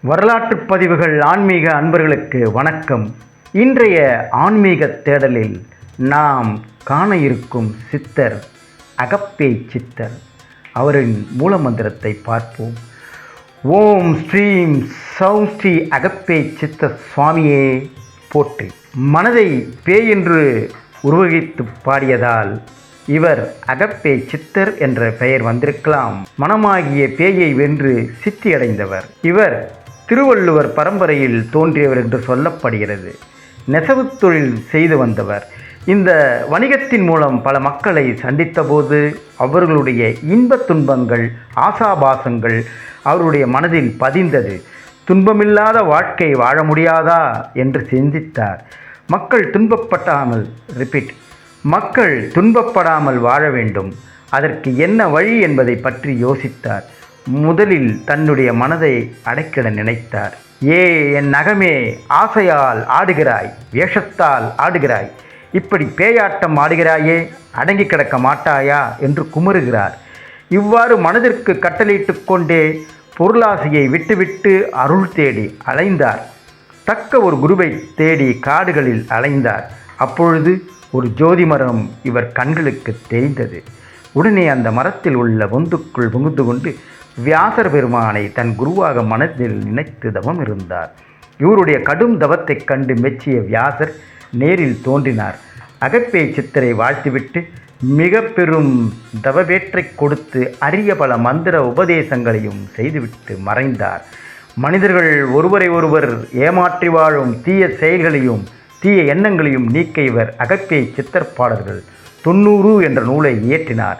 வரலாற்று பதிவுகள் ஆன்மீக அன்பர்களுக்கு வணக்கம். இன்றைய ஆன்மீக தேடலில் நாம் காண இருக்கும் சித்தர் அகப்பே சித்தர். அவரின் மூலமந்திரத்தை பார்ப்போம். ஓம் ஸ்ரீம் சௌம் ஸ்ரீ அகப்பே சித்த சுவாமியே. போற்றி. மனதை பேய் என்று உருவகித்து பாடியதால் இவர் அகப்பே சித்தர் என்ற பெயர் வந்திருக்கலாம். மனமாகிய பேயை வென்று சித்தியடைந்தவர். இவர் திருவள்ளுவர் பரம்பரையில் தோன்றியவர் என்று சொல்லப்படுகிறது. நெசவுத் தொழில் செய்து வந்தவர். இந்த வணிகத்தின் மூலம் பல மக்களை சந்தித்தபோது அவர்களுடைய இன்பத் துன்பங்கள் ஆசாபாசங்கள் அவருடைய மனதில் பதிந்தது. துன்பமில்லாத வாழ்க்கை வாழ முடியாதா என்று சிந்தித்தார். மக்கள் துன்பப்பட்டாமல் ரிப்பீட் மக்கள் துன்பப்படாமல் வாழ வேண்டும். அதற்கு என்ன வழி என்பதை பற்றி யோசித்தார். முதலில் தன்னுடைய மனதை அடைக்கிட நினைத்தார். ஏ என் நகமே ஆசையால் ஆடுகிறாய் வேஷத்தால் ஆடுகிறாய். இப்படி பேயாட்டம் ஆடுகிறாயே அடங்கி கிடக்க மாட்டாயா என்று குமுறுகிறார். இவ்வாறு மனதிற்கு கட்டளையிட்டு கொண்டே பொருளாசையை விட்டுவிட்டு அருள் தேடி அலைந்தார். தக்க ஒரு குருவை தேடி காடுகளில் அலைந்தார். அப்பொழுது ஒரு ஜோதி மரம் இவர் கண்களுக்கு தெரிந்தது. உடனே அந்த மரத்தில் உள்ள பொந்துக்குள் புகுந்து கொண்டு வியாசர் பெருமானை தன் குருவாக மனதில் நினைத்து தவம் இருந்தார். இவருடைய கடும் தவத்தை கண்டு மெச்சிய வியாசர் நேரில் தோன்றினார். அகப்பே சித்தரை வாழ்த்துவிட்டு மிக பெரும் தவவேற்றை கொடுத்து அரிய பல மந்திர உபதேசங்களையும் செய்துவிட்டு மறைந்தார். மனிதர்கள் ஒருவரை ஒருவர் ஏமாற்றி வாழும் தீய செயல்களையும் தீய எண்ணங்களையும் நீக்க இவர் அகப்பே சித்தற்பாடல்கள் தொண்ணூறு என்ற நூலை இயற்றினார்.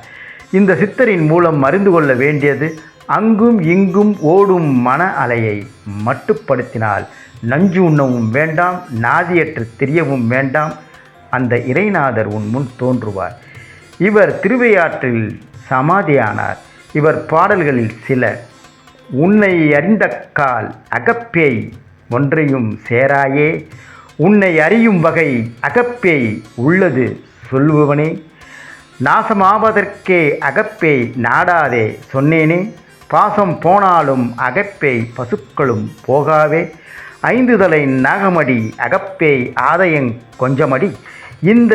இந்த சித்தரின் மூலம் அறிந்து கொள்ள வேண்டியது அங்கும் இங்கும் ஓடும் மன அலையை மட்டுப்படுத்தினால் நஞ்சு உண்ணவும் வேண்டாம் நாதியற்று தெரியவும் வேண்டாம் அந்த இறைநாதர் உன் முன் தோன்றுவார். இவர் திருவையாற்றில் சமாதியானார். இவர் பாடல்களில் சில உன்னை அறிந்தக்கால் அகப்பேய் ஒன்றையும் சேராயே உன்னை அறியும் வகை அகப்பேய் உள்ளது சொல்லுபவனே. நாசமாவதற்கே அகப்பேய் நாடாதே சொன்னேனே. பாசம் போனாலும் அகப்பேய் பசுக்களும் போகாவே ஐந்து தலை நாகமடி அகப்பேய் ஆதயங் கொஞ்சமடி. இந்த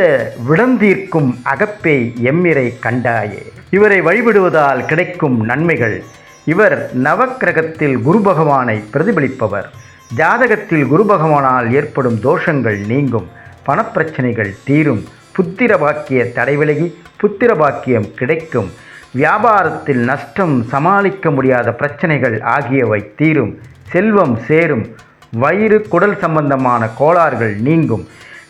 விடந்தீர்க்கும் அகப்பேய் எம்மிரை கண்டாயே. இவரை வழிபடுவதால் கிடைக்கும் நன்மைகள். இவர் நவக்கிரகத்தில் குரு பகவானை பிரதிபலிப்பவர். ஜாதகத்தில் குரு பகவானால் ஏற்படும் தோஷங்கள் நீங்கும். பணப்பிரச்சனைகள் தீரும். புத்திர பாக்கிய தடைவிலகி புத்திர பாக்கியம் கிடைக்கும். வியாபாரத்தில் நஷ்டம் சமாளிக்க முடியாத பிரச்சனைகள் ஆகியவை தீரும். செல்வம் சேரும். வயிறு குடல் சம்பந்தமான கோளாறுகள் நீங்கும்.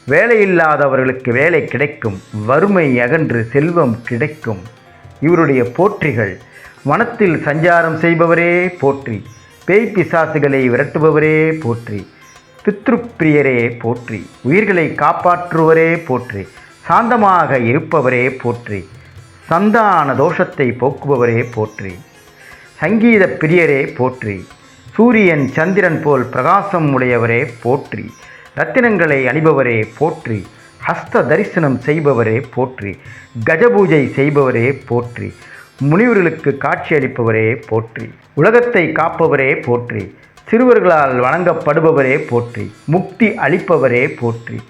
வேலையில்லாதவர்களுக்கு வேலை கிடைக்கும். வறுமை அகன்று செல்வம் கிடைக்கும். இவருடைய போற்றிகள். வனத்தில் சஞ்சாரம் செய்பவரே போற்றி. பேய் பிசாசுகளை விரட்டுபவரே போற்றி. பித்ருப்பிரியரே போற்றி. உயிர்களை காப்பாற்றுவரே போற்றி. சாந்தமாக இருப்பவரே போற்றி. சந்தான தோஷத்தை போக்குபவரே போற்றி. சங்கீத பிரியரே போற்றி. சூரியன் சந்திரன் போல் பிரகாசம் உடையவரே போற்றி. ரத்தினங்களை அணிபவரே போற்றி. ஹஸ்த தரிசனம் செய்பவரே போற்றி. கஜபூஜை செய்பவரே போற்றி. முனிவர்களுக்கு காட்சியளிப்பவரே போற்றி. உலகத்தை காப்பவரே போற்றி. சிறுவர்களால் வணங்கப்படுபவரே போற்றி. முக்தி அளிப்பவரே போற்றி.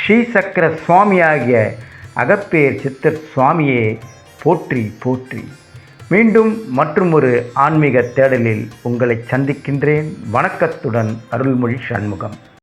ஸ்ரீசக்கர சுவாமியாகிய அகப்பேர் சித்தர் சுவாமியே போற்றி போற்றி. மீண்டும் மற்றும் ஒரு ஆன்மீக தேடலில் உங்களை சந்திக்கின்றேன். வணக்கத்துடன் அருள்மொழி சண்முகம்.